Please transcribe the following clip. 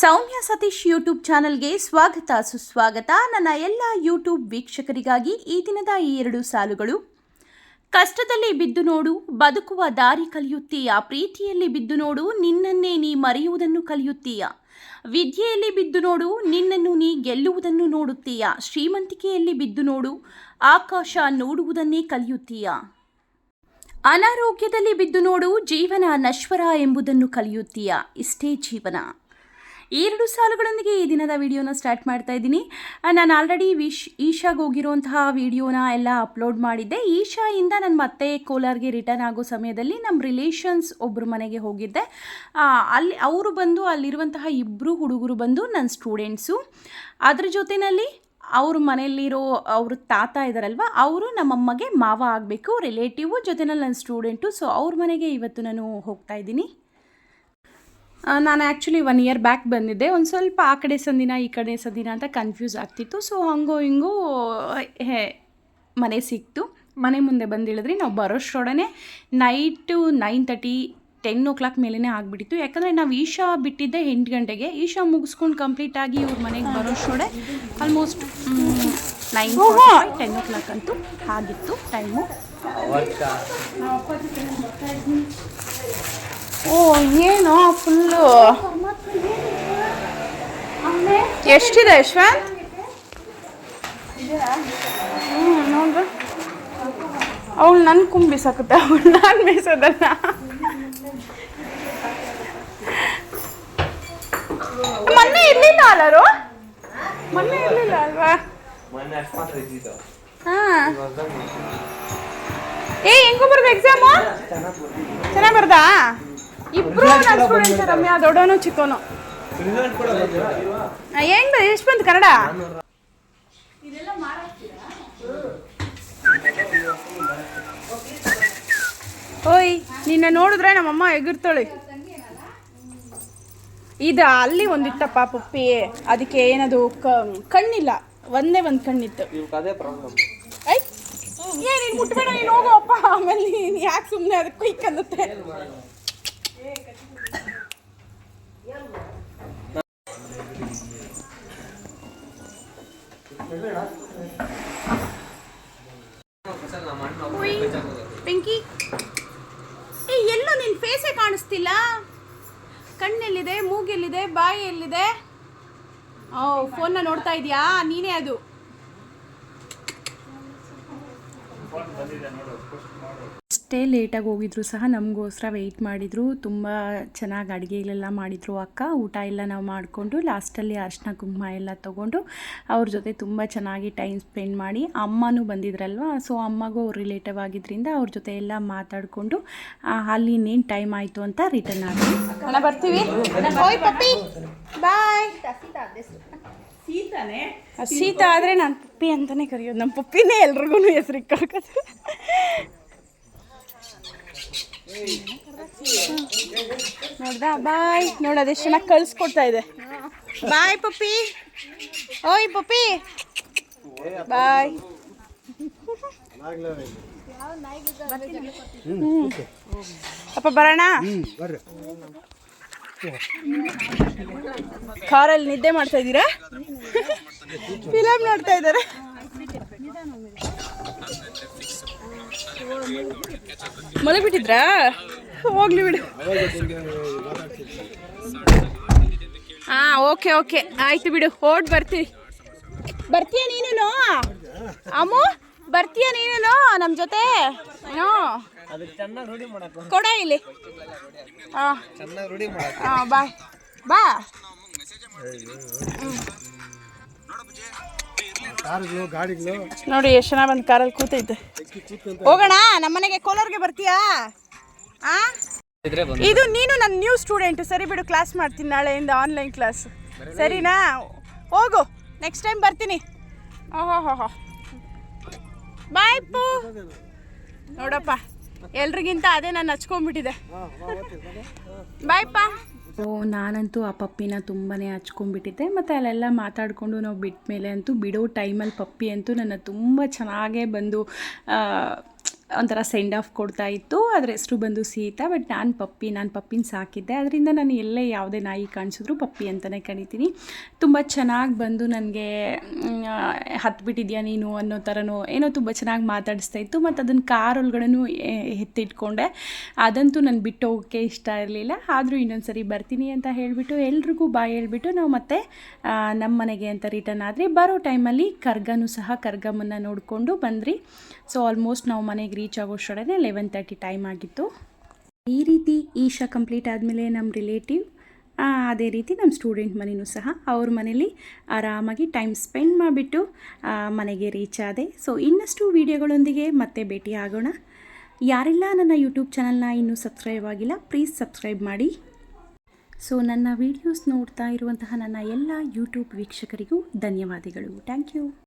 ಸೌಮ್ಯ Satish YouTube ಚಾನಲ್ಗೆ ಸ್ವಾಗತ ಸುಸ್ವಾಗತ. ನನ್ನ ಎಲ್ಲ ಯೂಟ್ಯೂಬ್ ವೀಕ್ಷಕರಿಗಾಗಿ ಈ ದಿನದ ಈ ಎರಡು ಸಾಲುಗಳು. ಕಷ್ಟದಲ್ಲಿ ಬಿದ್ದು ನೋಡು, ಬದುಕುವ ದಾರಿ ಕಲಿಯುತ್ತೀಯ. ಪ್ರೀತಿಯಲ್ಲಿ ಬಿದ್ದು ನೋಡು, ನಿನ್ನನ್ನೇ ನೀ ಮರೆಯುವುದನ್ನು ಕಲಿಯುತ್ತೀಯ. ವಿದ್ಯೆಯಲ್ಲಿ ಬಿದ್ದು ನೋಡು, ನಿನ್ನನ್ನು ನೀ ಗೆಲ್ಲುವುದನ್ನು ನೋಡುತ್ತೀಯ. ಶ್ರೀಮಂತಿಕೆಯಲ್ಲಿ ಬಿದ್ದು ನೋಡು, ಆಕಾಶ ನೋಡುವುದನ್ನೇ ಕಲಿಯುತ್ತೀಯ. ಅನಾರೋಗ್ಯದಲ್ಲಿ ಬಿದ್ದು ನೋಡು, ಜೀವನ ನಶ್ವರ ಎಂಬುದನ್ನು ಕಲಿಯುತ್ತೀಯ. ಇಷ್ಟೇ ಜೀವನ. ಎರಡು ಸಾಲುಗಳೊಂದಿಗೆ ಈ ದಿನದ ವಿಡಿಯೋನ ಸ್ಟಾರ್ಟ್ ಮಾಡ್ತಾ ಇದ್ದೀನಿ. ನಾನು ಆಲ್ರೆಡಿ ವಿಶ್ ಈಶಾಗೆ ಹೋಗಿರುವಂತಹ ವಿಡಿಯೋನ ಎಲ್ಲ ಅಪ್ಲೋಡ್ ಮಾಡಿದ್ದೆ. ಈಶಾಯಿಂದ ನಾನು ಮತ್ತೆ ಕೋಲಾರ್ಗೆ ರಿಟರ್ನ್ ಆಗೋ ಸಮಯದಲ್ಲಿ ನಮ್ಮ ರಿಲೇಷನ್ಸ್ ಒಬ್ಬರು ಮನೆಗೆ ಹೋಗಿದ್ದೆ. ಅಲ್ಲಿ ಅವರು ಬಂದು ಅಲ್ಲಿರುವಂತಹ ಇಬ್ಬರು ಹುಡುಗರು ಬಂದು ನನ್ನ ಸ್ಟೂಡೆಂಟ್ಸು ಅದ್ರ ಜೊತೆಯಲ್ಲಿ ಅವ್ರ ಮನೆಯಲ್ಲಿರೋ ಅವ್ರ ತಾತ ಇದ್ದಾರಲ್ವ ಅವರು ನಮ್ಮಮ್ಮಗೆ ಮಾವ ಆಗಬೇಕು ರಿಲೇಟಿವು ಜೊತೆನಲ್ಲಿ ನನ್ನ ಸ್ಟೂಡೆಂಟು ಸೊ ಅವ್ರ ಮನೆಗೆ ಇವತ್ತು ನಾನು ಹೋಗ್ತಾ ಇದ್ದೀನಿ. ನಾನು ಆ್ಯಕ್ಚುಲಿ ಒನ್ ಇಯರ್ ಬ್ಯಾಕ್ ಬಂದಿದ್ದೆ. ಒಂದು ಸ್ವಲ್ಪ ಆ ಕಡೆ ಸಂದಿನ ಈ ಕಡೆ ಸಂದಿನ ಅಂತ ಕನ್ಫ್ಯೂಸ್ ಆಗ್ತಿತ್ತು. ಸೊ ಹಂಗೋ ಹಿಂಗೂ ಹೇ ಮನೆ ಸಿಕ್ತು. ಮನೆ ಮುಂದೆ ಬಂದಿಳಿದ್ರಿ ನಾವು ಬರೋಷ್ಟೊಡನೆ night nine thirty ten o'clock ಮೇಲೇ ಆಗಿಬಿಟ್ಟಿತ್ತು. ಯಾಕಂದರೆ ನಾವು ಈಶಾ ಬಿಟ್ಟಿದ್ದೆ ಎಂಟು ಗಂಟೆಗೆ. ಈಶಾ ಮುಗಿಸ್ಕೊಂಡು ಕಂಪ್ಲೀಟಾಗಿ ಇವ್ರ ಮನೆಗೆ ಬರೋಷ್ಟೊಡೆ almost nine ten o'clock ಅಂತೂ ಆಗಿತ್ತು ಟೈಮು ಓ ಏನು ಫುಲ್ಲು ಎಷ್ಟಿದೆ ಯಶ್ವಂತ್? ಹ್ಞೂ ನೋಡ್ರಿ ಅವಳು ನನ್ನ ಕುಂಬಿಸಾಕುತ್ತೆ ಅವಳು ನಾನು ಬೇಯಿಸೋದಲ್ಲ ಮೊನ್ನೆ ಇರ್ಲಿಲ್ಲ ಅಲ್ಲರು ಮೊನ್ನೆ ಇರ್ಲಿಲ್ಲ ಅಲ್ವಾ? ಹಾ. ಏ ಹೆಂಗೋ ಬರ್ದು ಎಕ್ಸಾಮು ಚೆನ್ನಾಗಿ ಬರ್ದಾ? ಇಬ್ರು ನನ್ನ ಸ್ಟೂಡೆಂಟ್ಸ್ ರಮ್ಯಾ ದೊಡ್ಡವನು ಚಿಕ್ಕವನು? ಬಂದಿಲ್ಲ ಹೆಂಗ್ ಎಷ್ಟು ಬಂತು ಕನ್ನಡ? ಓಯ್ ನಿನ್ನ ನೋಡಿದ್ರೆ ನಮ್ಮಮ್ಮ ಎಗಿರ್ತಾಳೆ. ಇದು ಅಲ್ಲಿ ಒಂದಿತ್ತಪ್ಪ ಪಪ್ಪಿ ಅದಕ್ಕೆ ಏನದು ಕ- ಕಣ್ಣಿಲ್ಲ. ಒಂದೇ ಒಂದು ಕಣ್ಣಿತ್ತು. ಏ ನೀನು ಮುಟ್ಬೇಡ ನೀನು ಹೋಗೋ ಅಪ್ಪ. ಆಮೇಲೆ ನೀನು ಯಾಕೆ ಸುಮ್ಮನೆ ಅದಕ್ಕೆ ಕ್ವಿಕ್ ಅನ್ನುತ್ತೆ? ಉಯ್, ಬೆಂಕಿ ಏ, ಎಲ್ಲೂ ನಿನ್ನ ಫೇಸೇ ಕಾಣಿಸ್ತಿಲ್ಲ? ಕಣ್ಣೆಲ್ಲಿದೆ, ಮೂಗೆಲ್ಲಿದೆ ಬಾಯಿ ಎಲ್ಲಿದೆ ಓ ಫೋನ್ನ ನೋಡ್ತಾ ಇದೀಯಾ? ನೀನೇ ಅದು. ಅಷ್ಟೇ ಲೇಟಾಗಿ ಹೋಗಿದ್ರು ಸಹ ನಮಗೋಸ್ಕರ ವೆಯ್ಟ್ ಮಾಡಿದರು. ತುಂಬ ಚೆನ್ನಾಗಿ ಅಡುಗೆಗಳೆಲ್ಲ ಮಾಡಿದರು ಅಕ್ಕ. ಊಟ ಎಲ್ಲ ನಾವು ಮಾಡಿಕೊಂಡು ಲಾಸ್ಟಲ್ಲಿ ಅರ್ಶಿನ ಕುಂಕುಮ ಎಲ್ಲ ತೊಗೊಂಡು ಅವ್ರ ಜೊತೆ ತುಂಬ ಚೆನ್ನಾಗಿ ಟೈಮ್ ಸ್ಪೆಂಡ್ ಮಾಡಿ ಅಮ್ಮನೂ ಬಂದಿದ್ರಲ್ವ? ಸೊ ಅಮ್ಮಗೂ ಅವ್ರು ರಿಲೇಟಿವ್ ಆಗಿದ್ದರಿಂದ ಅವ್ರ ಜೊತೆ ಎಲ್ಲ ಮಾತಾಡಿಕೊಂಡು ಅಲ್ಲಿ ಇನ್ನೇನು ಟೈಮ್ ಆಯಿತು ಅಂತ ರಿಟರ್ನ್ ಆಗಿ ಬರ್ತೀವಿ? ಬಾಯ್! ಸೀತಾ ಆದರೆ ನಾನು ಪಪ್ಪಿ ಅಂತಲೇ ಕರೆಯೋದು. ನಮ್ಮ ಪಪ್ಪಿನೇ ಎಲ್ರಿಗೂ ಹೆಸ್ರಿಗೆ ನೋಡ್ದಾ? ಬಾಯ್. ನೋಡು ಅದೆಷ್ಟು ಚೆನ್ನಾಗಿ ಕಳಿಸ್ಕೊಡ್ತಾ ಇದೆ. ಬಾಯ್, ಪಪ್ಪಿ. ಓಯ್, ಪಪ್ಪಿ. ಬಾಯ್. ಅಪ್ಪ ಬರೋಣ? ಕಾರಲ್ಲಿ ನಿದ್ದೆ ಮಾಡ್ತಾ ಇದ್ದೀರಾ? ಫಿಲಮ್ ನೋಡ್ತಾ ಇದ್ದಾರೆ. ಮಲಗಿಬಿಟ್ಟಿದ್ರಾ? ಹೋಗ್ಲಿ ಬಿಡು. ಹಾ ಓಕೆ ಓಕೆ. ಆಯ್ತು ಬಿಡು ಓಡ್ ಬರ್ತೀವಿ ಬರ್ತೀಯ ನೀನು ಅಮ್ಮು ಬರ್ತೀಯ ನೀನು ನಮ್ಮ ಜೊತೆ? ಏನೋ? ಕೊಡ ಇಲ್ಲಿ. ಹಾ ಬಾಯ್. ಬಾ. ನೋಡಿ ಎಷ್ಟು ಜನ ಬಂದು ಕಾರಲ್ಲಿ ಕೂತೈತೆ. ಹೋಗೋಣ ನಮ್ಮನೆಗೆ ಕೋಲಾರ್ಗೆ ಬರ್ತೀಯಾ? ಆ? ಇದು ನೀನು ನನ್ನ ನ್ಯೂ ಸ್ಟೂಡೆಂಟ್ ಸರಿ ಬಿಡು ಕ್ಲಾಸ್ ಮಾಡ್ತೀನಿ ನಾಳೆಯಿಂದ ಆನ್ಲೈನ್ ಕ್ಲಾಸ್ ಸರಿನಾ? ಹೋಗು ನೆಕ್ಸ್ಟ್ ಟೈಮ್ ಬರ್ತೀನಿ. ಓಹೋ ಹೋ ಹೋ ಬಾಯ್ ಪು. ನೋಡಪ್ಪ ಎಲ್ರಿಗಿಂತ ಅದೇ ನಾನು ಹಚ್ಕೊಂಡ್ಬಿಟ್ಟಿದೆ ಬಾಯ್ಪ ಸೊ ನಾನಂತೂ ಆ ಪಪ್ಪಿನ ತುಂಬಾ ಹಚ್ಕೊಂಡ್ಬಿಟ್ಟಿದ್ದೆ. ಮತ್ತು ಅಲ್ಲೆಲ್ಲ ಮಾತಾಡಿಕೊಂಡು ನಾವು ಬಿಟ್ಟ ಮೇಲೆ ಅಂತೂ ಬಿಡೋ ಟೈಮಲ್ಲಿ ಪಪ್ಪಿ ಅಂತೂ ನನ್ನ ತುಂಬ ಚೆನ್ನಾಗೇ ಬಂದು ಒಂಥರ ಸೆಂಡ್ ಆಫ್ ಕೊಡ್ತಾ ಇತ್ತು. ಅದ್ರ ಹೆಸರು ಬಂದು ಸೀತಾ ಬಟ್ ನಾನು ಪಪ್ಪಿ, ನಾನು ಪಪ್ಪಿನ ಸಾಕಿದ್ದೆ. ಅದರಿಂದ ನಾನು ಎಲ್ಲೇ ಯಾವುದೇ ನಾಯಿ ಕಾಣಿಸಿದ್ರು ಪಪ್ಪಿ ಅಂತಲೇ ಕರಿತೀನಿ. ತುಂಬ ಚೆನ್ನಾಗಿ ಬಂದು ನನಗೆ ಹತ್ಬಿಟ್ಟಿದ್ಯಾ ನೀನು ಅನ್ನೋ ಥರನೋ ಏನೋ ತುಂಬ ಚೆನ್ನಾಗಿ ಮಾತಾಡಿಸ್ತಾ ಇತ್ತು. ಮತ್ತು ಅದನ್ನು ಕಾರ್ ಒಳಗಡೆನೂ ಎತ್ತಿಟ್ಕೊಂಡೆ. ಅದಂತೂ ನಾನು ಬಿಟ್ಟು ಹೋಗೋಕ್ಕೆ ಇಷ್ಟ ಇರಲಿಲ್ಲ. ಆದರೂ ಇನ್ನೊಂದು ಸರಿ ಬರ್ತೀನಿ ಅಂತ ಹೇಳಿಬಿಟ್ಟು ಎಲ್ರಿಗೂ ಬಾಯ್ ಹೇಳಿಬಿಟ್ಟು ನಾವು ಮತ್ತೆ ನಮ್ಮ ಮನೆಗೆ ಅಂತ ರಿಟರ್ನ್ ಆದರೆ ಬರೋ ಟೈಮಲ್ಲಿ ಕರ್ಗನೂ ಸಹ ಕರ್ಗಮ್ಮನ್ನು ನೋಡಿಕೊಂಡು ಬಂದ್ರಿ. ಸೊ ಆಲ್ಮೋಸ್ಟ್ ನಾವು ಮನೆಗೆ ರೀಚ್ ಆಗೋಷ್ಟೊಡನೆ ಲೆವೆನ್ ತರ್ಟಿ ಟೈಮ್ ಆಗಿತ್ತು. ಈ ರೀತಿ ಈಶಾ ಕಂಪ್ಲೀಟ್ ಆದಮೇಲೆ ನಮ್ಮ ರಿಲೇಟಿವ್ ಅದೇ ರೀತಿ ನಮ್ಮ ಸ್ಟೂಡೆಂಟ್ ಮನೆಯೂ ಸಹ ಅವ್ರ ಮನೇಲಿ ಆರಾಮಾಗಿ ಟೈಮ್ ಸ್ಪೆಂಡ್ ಮಾಡಿಬಿಟ್ಟು ಮನೆಗೆ ರೀಚ್ ಆದೆ. ಸೊ ಇನ್ನಷ್ಟು ವೀಡಿಯೋಗಳೊಂದಿಗೆ ಮತ್ತೆ ಭೇಟಿ ಆಗೋಣ. ಯಾರೆಲ್ಲ ನನ್ನ ಯೂಟ್ಯೂಬ್ ಚಾನಲ್ನ ಇನ್ನೂ ಸಬ್ಸ್ಕ್ರೈಬ್ ಆಗಿಲ್ಲ ಪ್ಲೀಸ್ ಸಬ್ಸ್ಕ್ರೈಬ್ ಮಾಡಿ. ಸೊ ನನ್ನ ವೀಡಿಯೋಸ್ ನೋಡ್ತಾ ಇರುವಂತಹ ನನ್ನ ಎಲ್ಲ ಯೂಟ್ಯೂಬ್ ವೀಕ್ಷಕರಿಗೂ ಧನ್ಯವಾದಗಳು. Thank you